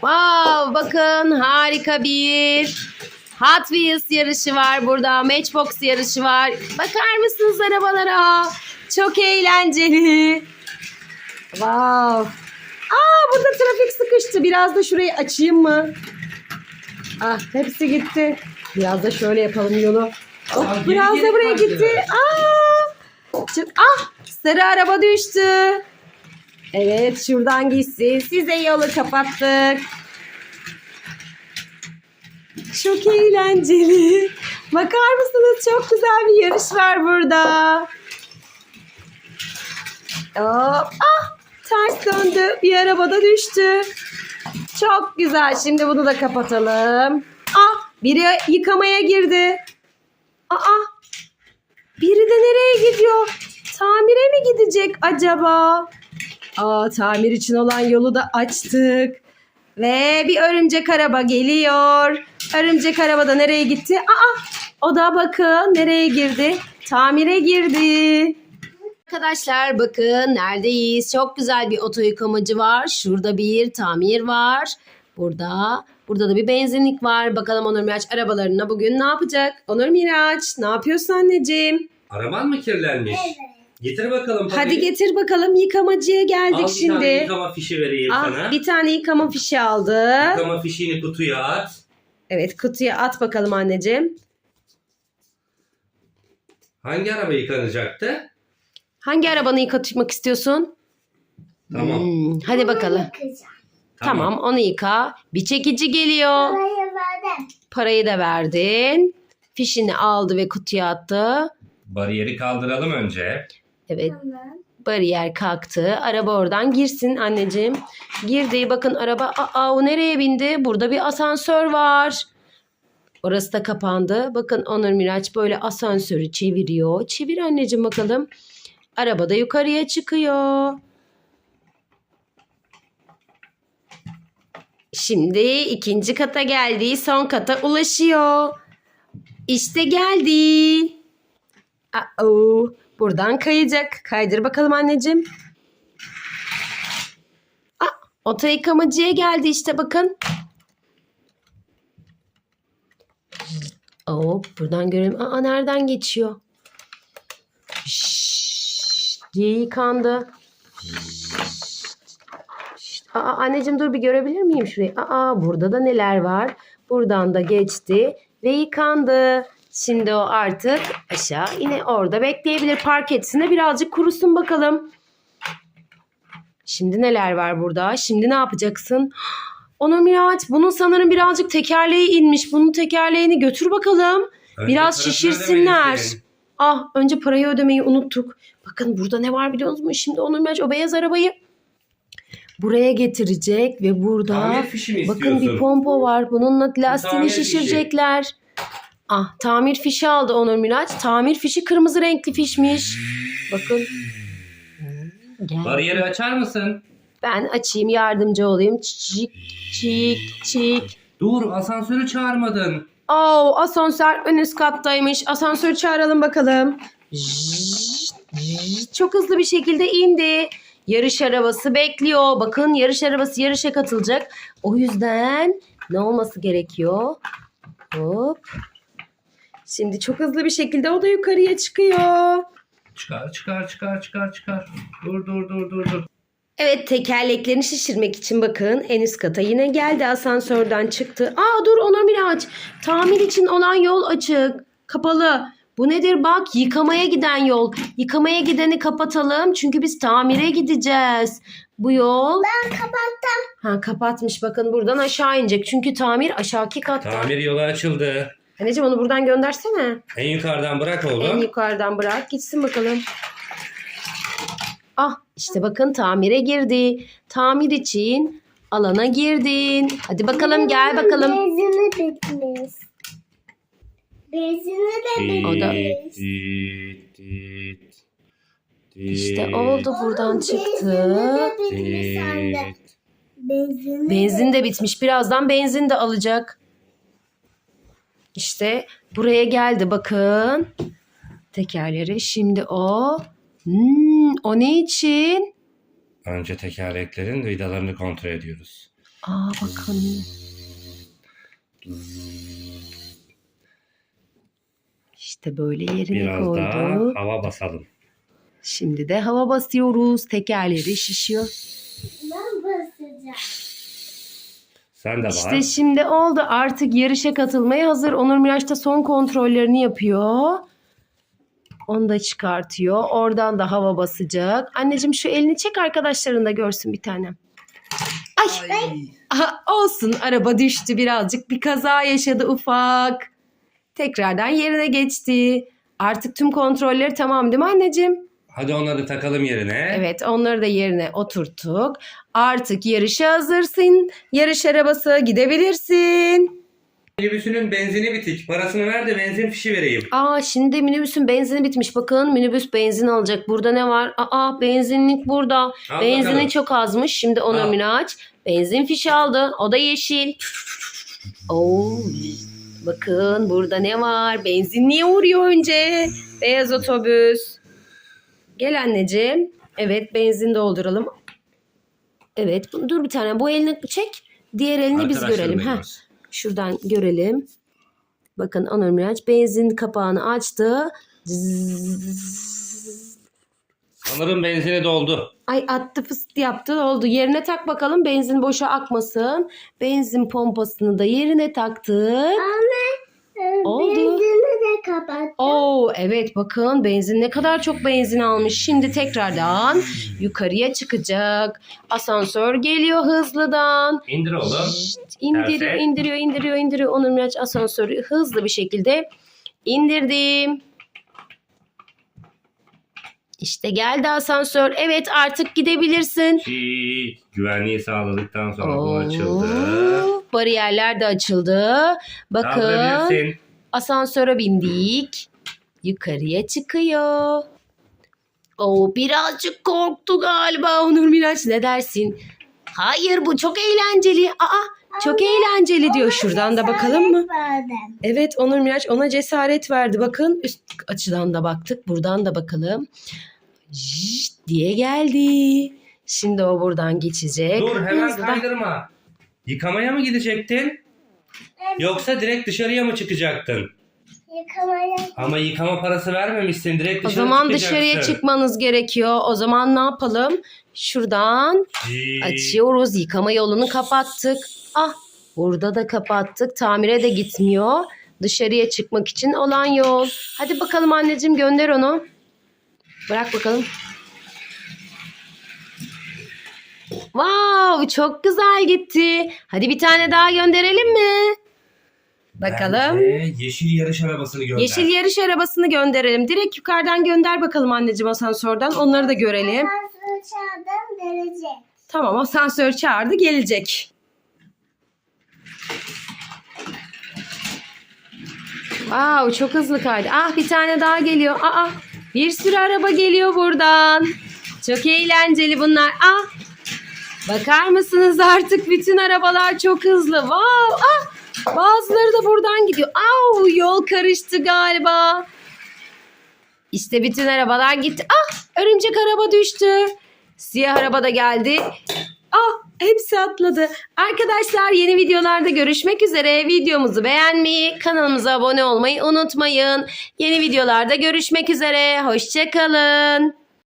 Wow, bakın harika bir Hot Wheels yarışı var burada. Matchbox yarışı var. Bakar mısınız arabalara? Çok eğlenceli. Wow. Aa burada trafik sıkıştı. Biraz da şurayı açayım mı? Ah hepsi gitti. Biraz da şöyle yapalım yolu. Geri biraz da buraya gitti. Aa! Ah sarı araba düştü. Evet şuradan gitsin. Size yolu kapattık. Çok eğlenceli. Bakar mısınız? Çok güzel bir yarış var burada. Hop. Ah ters döndü. Bir arabada düştü. Çok güzel. Şimdi bunu da kapatalım. Ah biri yıkamaya girdi. Aa biri de nereye gidiyor? Tamire mi gidecek acaba? Aa tamir için olan yolu da açtık. Ve bir örümcek araba geliyor. Örümcek araba da nereye gitti? Aa o da bakın nereye girdi? Tamire girdi. Arkadaşlar bakın neredeyiz? Çok güzel bir oto yıkamacı var. Şurada bir tamir var. Burada burada da bir benzinlik var. Bakalım Onur Miraç arabalarına bugün ne yapacak? Onur Miraç ne yapıyorsun anneciğim? Araban mı kirlenmiş? Evet. Getir bakalım Hadi parayı. getir bakalım yıkamacıya geldik Al bir şimdi. tane yıkama fişi vereyim Ah, sana. bir tane yıkama fişi aldı. Yıkama fişini kutuya at. Evet kutuya at bakalım anneciğim. Hangi araba yıkanacaktı? Hangi arabanı yıkatmak istiyorsun? Tamam. Hmm, hadi bakalım. Bakacağım. Tamam. onu yıka. Bir çekici geliyor. Parayı verdim. Parayı da verdin. Fişini aldı ve kutuya attı. Bariyeri kaldıralım önce. Evet bariyer kalktı. Araba oradan girsin anneciğim. Girdi bakın araba. Aa o nereye bindi? Burada bir asansör var. Orası da kapandı. Bakın Onur Miraç böyle asansörü çeviriyor. Çevir anneciğim bakalım. Araba da yukarıya çıkıyor. Şimdi ikinci kata geldi. Son kata ulaşıyor. İşte geldi. Aa, buradan kayacak. Kaydır bakalım anneciğim. Aa, oto yıkamacıya geldi işte bakın. Oo, buradan görelim. Aa, nereden geçiyor? Şşş, diye yıkandı. Şşt. Aa, anneciğim dur bir görebilir miyim şurayı? Aa, burada da neler var? Buradan da geçti ve yıkandı. Şimdi o artık aşağı yine orada bekleyebilir. Park etsin de birazcık kurusun bakalım. Şimdi neler var burada? Şimdi ne yapacaksın? Onur Miraç bunun sanırım birazcık tekerleği inmiş. Bunun tekerleğini götür bakalım. Önce Biraz şişirsinler. Ah önce parayı ödemeyi unuttuk. Bakın burada ne var biliyor musunuz? Şimdi Onur Miraç o beyaz arabayı buraya getirecek ve burada bakın bir pompa var. Bununla lastiğini tamir fişi. Ah tamir fişi aldı Onur Miraç. Tamir fişi kırmızı renkli fişmiş. Bakın. Gel. Bariyeri açar mısın? Ben açayım yardımcı olayım. Çik çik çik. Dur asansörü çağırmadın. Oo, asansör ön üst kattaymış. Asansör çağıralım bakalım. Çok hızlı bir şekilde indi. Yarış arabası bekliyor. Bakın yarış arabası yarışa katılacak. O yüzden ne olması gerekiyor? Hop. Şimdi çok hızlı bir şekilde o da yukarıya çıkıyor. Çıkar çıkar çıkar çıkar çıkar. Dur dur dur dur dur. Evet tekerleklerini şişirmek için bakın en üst kata yine geldi asansörden çıktı. Aa dur Onur Miraç tamir için olan yol açık kapalı. Bu nedir bak yıkamaya giden yol. Yıkamaya gideni kapatalım çünkü biz tamire gideceğiz. Bu yol Ben kapattım. ha kapatmış bakın buradan aşağı inecek. Çünkü tamir aşağıki katta. Tamir yolu açıldı. Anneciğim onu buradan göndersene. En yukarıdan bırak En oğlum. yukarıdan bırak gitsin bakalım. Ah işte bakın tamire girdi. Tamir için alana girdin. Hadi bakalım gel bakalım. Benzini bitmiş. Benzini de O da-. İşte oldu buradan çıktı. Benzin de bitmiş. Birazdan benzin de alacak. İşte buraya geldi bakın. Tekerleri şimdi o. Hmm, o ne için? Önce tekerleklerin vidalarını kontrol ediyoruz. Aa bakalım. İşte böyle yerine Biraz daha koyduk. hava basalım. Şimdi de hava basıyoruz. Tekerleri şişiyor. Ben basacağım. Sen de bak. İşte şimdi oldu. Artık yarışa katılmaya hazır. Onur Miraç da son kontrollerini yapıyor. Onu da çıkartıyor. Oradan da hava basacak. Anneciğim şu elini çek arkadaşların da görsün bir tanem. Ay. Aha, olsun araba düştü birazcık. Bir kaza yaşadı ufak. Tekrardan yerine geçti. Artık tüm kontrolleri tamam değil mi anneciğim? Hadi onları takalım yerine. Evet onları da yerine oturttuk. Artık yarışa hazırsın. Yarış arabası gidebilirsin. Minibüsünün benzini bitik. Parasını ver de benzin fişi vereyim. Aa şimdi minibüsün benzini bitmiş. Bakın minibüs benzin alacak. Burada ne var? Aa benzinlik burada. Al Benzini bakalım. çok azmış. Şimdi Onur Al. Miraç benzin fişi aldı. O da yeşil. Oo, bakın burada ne var? Benzinliğe uğruyor önce. Beyaz otobüs. Gel anneciğim. Evet benzin dolduralım. Evet dur bir tane bu elini çek. Diğer elini biz görelim. Heh. bekliyoruz. Şuradan görelim. Bakın Onur Miraç benzin kapağını açtı. Zzzz. Sanırım benzini doldu. Ay attı fıst yaptı oldu. Yerine tak bakalım benzin boşa akmasın. Benzin pompasını da yerine taktık. Anne. e, Oldu. Benzini de kapat. Oo evet bakın benzin ne kadar çok benzin almış. Şimdi tekrardan yukarıya çıkacak. Asansör geliyor hızlıdan. İndir oğlum. Şşt, indiriyor, Perfect. indiriyor, indiriyor, indiriyor. Onur Miraç asansörü hızlı bir şekilde indirdim. İşte geldi asansör. Evet artık gidebilirsin. Çiğ. Güvenliği sağladıktan sonra bu Oo, açıldı. Bariyerler de açıldı. Bakın Kaldırabilirsin. Asansöre bindik. Yukarıya çıkıyor. Oo birazcık korktu galiba Onur Miraç ne dersin? Hayır bu çok eğlenceli. Aa çok eğlenceli diyor. Şuradan da bakalım mı? Badem. Evet Onur Miraç ona cesaret verdi. Bakın üst açıdan da baktık. Buradan da bakalım. Jşt diye geldi. Şimdi o buradan geçecek. Dur hemen Hızlı da- kaydırma. Yıkamaya mı gidecektin? Yoksa direkt dışarıya mı çıkacaktın? Yıkamaya. Ama yıkama parası vermemişsin. Direkt O dışarı zaman çıkacaksın. dışarıya çıkmanız gerekiyor. O zaman ne yapalım? Şuradan açıyoruz. Yıkama yolunu kapattık. Ah burada da kapattık. Tamire de gitmiyor. Dışarıya çıkmak için olan yol. Hadi bakalım anneciğim gönder onu. Bırak bakalım. Wow çok güzel gitti. Hadi bir tane daha gönderelim mi? Bakalım. Bence yeşil yarış arabasını gönder. Yeşil yarış arabasını gönderelim. Direkt yukarıdan gönder bakalım anneciğim asansörden. Onları da görelim. Ben çağırdım gelecek. Tamam asansör çağırdı gelecek. Wow çok hızlı kaydı. Ah bir tane daha geliyor. Aa bir sürü araba geliyor buradan. Çok eğlenceli bunlar. Ah bakar mısınız artık bütün arabalar çok hızlı. Wow ah bazıları da buradan gidiyor. Au yol karıştı galiba. İşte bütün arabalar gitti. Ah örümcek araba düştü. Siyah araba da geldi. Ah hepsi atladı. Arkadaşlar yeni videolarda görüşmek üzere. Videomuzu beğenmeyi, kanalımıza abone olmayı unutmayın. Yeni videolarda görüşmek üzere. Hoşçakalın.